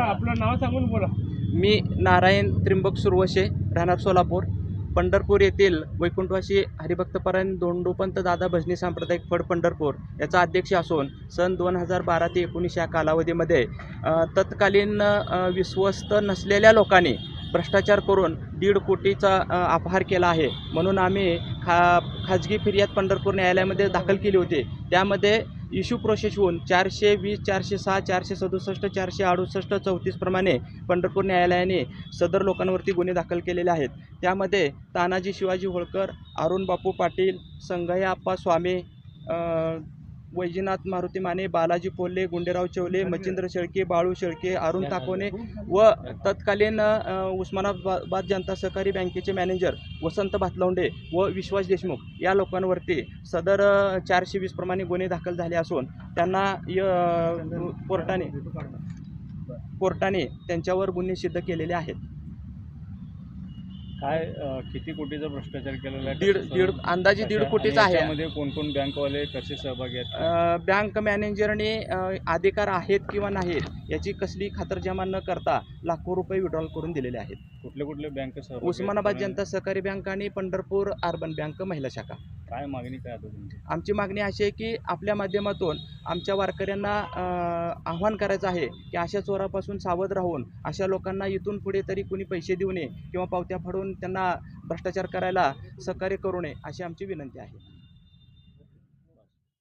आपलं नाव सांगून बोला. मी नारायण त्रिंबक सुरवशे राहणार सोलापूर. पंढरपूर येथील वैकुंठवासी हरिभक्तपरायण दोंडोपंत दादा भजनी सांप्रदायिक फड पंढरपूर याचा अध्यक्ष असून सन दोन हजार बारा ते एकोणीस या कालावधीमध्ये तत्कालीन विश्वस्त नसलेल्या लोकांनी भ्रष्टाचार करून दीड कोटीचा अपहार केला आहे. म्हणून आम्ही खा खाजगी फिर्याद पंढरपूर न्यायालयामध्ये दाखल केली होती. त्यामध्ये इश्यू प्रोसेस होऊन चारशे वीस चारशे सहा चारशे सदुसष्ट चारशे अडुसष्ट चौतीस प्रमाणे पंढरपूर न्यायालयाने सदर लोकांवरती गुन्हे दाखल केलेले आहेत. त्यामध्ये तानाजी शिवाजी होळकर अरुण बापू पाटील संगय्या आप्पा स्वामी वैजनाथ मारुती माने बालाजी पोल्ले गुंडेराव चेवले मच्छिंद्र शेळके बाळू शेळके अरुण ताकोने व तत्कालीन उस्मानाबाद जनता सहकारी बँकेचे मॅनेजर वसंत भातलवंडे व विश्वास देशमुख या लोकांवरती सदर चारशे वीस प्रमाणे गुन्हे दाखल झाले असून त्यांना य- कोर्टाने कोर्टाने त्यांच्यावर गुन्हे सिद्ध केलेले आहेत. काय किती कोटीचा भ्रष्टाचार केलेला आहे दीड दीड अंदाजे दीड कोटीचा आहे. याच्यामध्ये कोण कोण बँकवाले कसे सहभागी आहेत? बँक मॅनेजरने अधिकार आहेत किंवा नाहीत याची कसली खातरजमा न करता लाखो रुपये विड्रॉल करून दिलेले आहेत. कुठले कुठले बँक? उस्मानाबाद जनता सहकारी बँक आणि पंढरपूर अर्बन बँक महिला शाखा. काय मागणी काय आता तुमची? आमची मागणी अशी आहे की आपल्या माध्यमातून आमच्या वारकऱ्यांना आव्हान करायचं आहे की अशा चोरापासून सावध राहून अशा लोकांना इथून पुढे तरी कुणी पैसे देऊ नये किंवा पावत्या फाडून त्यांना भ्रष्टाचार करायला सहकार्य करू नये अशी आमची विनंती आहे.